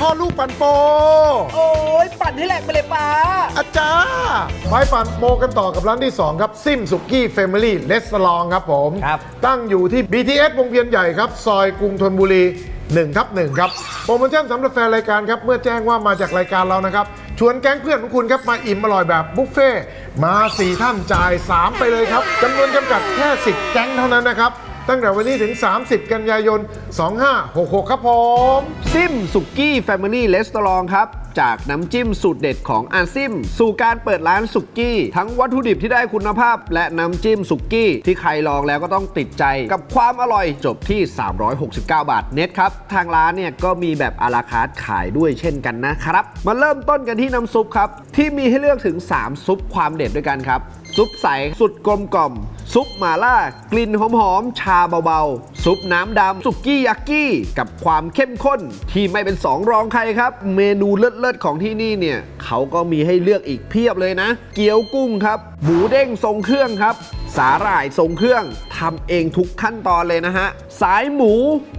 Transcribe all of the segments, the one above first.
พ่อลูกปั่นโป โอ้ยปั่นให้แหลกไปเลยป้า อาจารย์ไปปั่นโปกันต่อกับร้านที่ 2 ครับ ซิมสุกี้เฟมิลี่เลสลองครับผม ครับ ตั้งอยู่ที่ BTS วงเวียนใหญ่ครับ ซอยกรุงธนบุรี1ทับ1ครับ โปรโมชั่นสำหรับแฟนรายการครับ เมื่อแจ้งว่ามาจากรายการเรานะครับ ชวนแก๊งเพื่อนของคุณครับ มาอิ่มอร่อยแบบบุฟเฟ่ต์มา 4 ท่านจ่าย 3 ไปเลยครับจำนวนจำกัดแค่ 10 แก๊งเท่านั้นนะครับ ตั้งแต่วันนี้ถึง 30 กันยายน 2566 ครับผม ซิมสุกี้แฟมิลี่เลสตอรองครับ จากน้ำจิ้มสูตรเด็ดของอาซิม สู่การเปิดร้านสุกี้ ทั้งวัตถุดิบที่ได้คุณภาพ และน้ำจิ้มสุกี้ที่ใครลองแล้วก็ต้องติดใจกับความอร่อยจบที่ 369 บาทเน็ตครับ ทางร้านเนี่ยก็มีแบบอาราคาร์ทขายด้วยเช่นกันนะครับ มาเริ่มต้นกันที่น้ำซุปครับ ที่มีให้เลือกถึง 3 ซุปความเด็ดด้วยกันครับ ซุปใสสุดกลมกล่อมซุปหม่าล่ากลิ่นหอมๆชาเบาๆ ซุปน้ำดำสุกี้ยากิกับความเข้มข้นที่ไม่เป็นสองรองใครครับ เมนูเลิศๆของที่นี่เนี่ยเขาก็มีให้เลือกอีกเพียบเลยนะ เกี๊ยวกุ้งครับหมูเด้งทรงเครื่องครับ สาหร่ายทรงเครื่องทำเองทุกขั้นตอนเลยนะฮะ สายหมู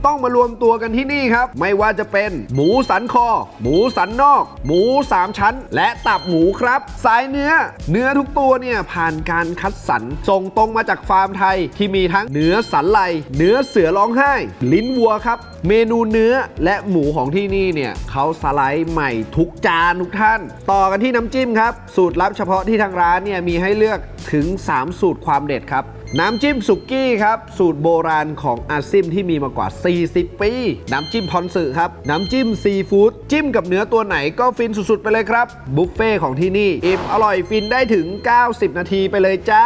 ต้องมารวมตัวกันที่นี่ครับ ไม่ว่าจะเป็นหมูสันคอ หมูสันนอก หมูสามชั้น และตับหมูครับ สายเนื้อ เนื้อทุกตัวเนี่ยผ่านการคัดสรรส่งตรงมาาจากฟาร์มไทยที่มีทั้งเนื้อสันไหลเนื้อเสือร้องไห้ ลิ้นวัวครับ เมนูเนื้อและหมูของที่นี่เนี่ยเขาสไลด์ใหม่ทุกจานทุกท่าน ต่อกันที่น้ำจิ้มครับ สูตรลับเฉพาะที่ทางร้านเนี่ยมีให้เลือกถึง 3 สูตรความเด็ดครับ น้ำจิ้มสุกี้ครับ สูตรโบราณของอาซิมที่มีมากว่า 40 ปี น้ำจิ้มพอนสึครับ น้ำจิ้มซีฟู้ดจิ้มกับเนื้อตัวไหนก็ฟินสุดๆ ไปเลยครับ บุฟเฟ่ของที่นี่อิ่มอร่อยฟินได้ถึง 90 นาทีไปเลยจ้า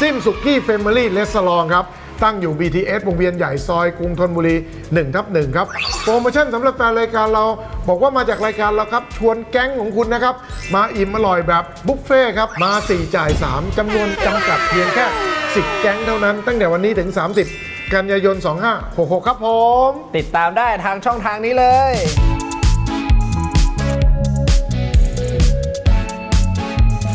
ซิมสุกี้เฟมิลี่เลสลองครับ ตั้งอยู่ BTS วงเวียนใหญ่ซอยกรุงธนบุรี1ทับ1ครับ โปรโมชั่นสำหรับแฟนรายการเรา บอกว่ามาจากรายการเราครับ ชวนแก๊งของคุณนะครับ มาอิ่มอร่อยแบบบุฟเฟ่ต์ครับ มา 4 จ่าย 3จำนวนจำกัดเพียงแค่ 10 แก๊งเท่านั้น ตั้งแต่วันนี้ถึง 30 กันยายน 2566 ครับผม ติดตามได้ทางช่องทางนี้เลย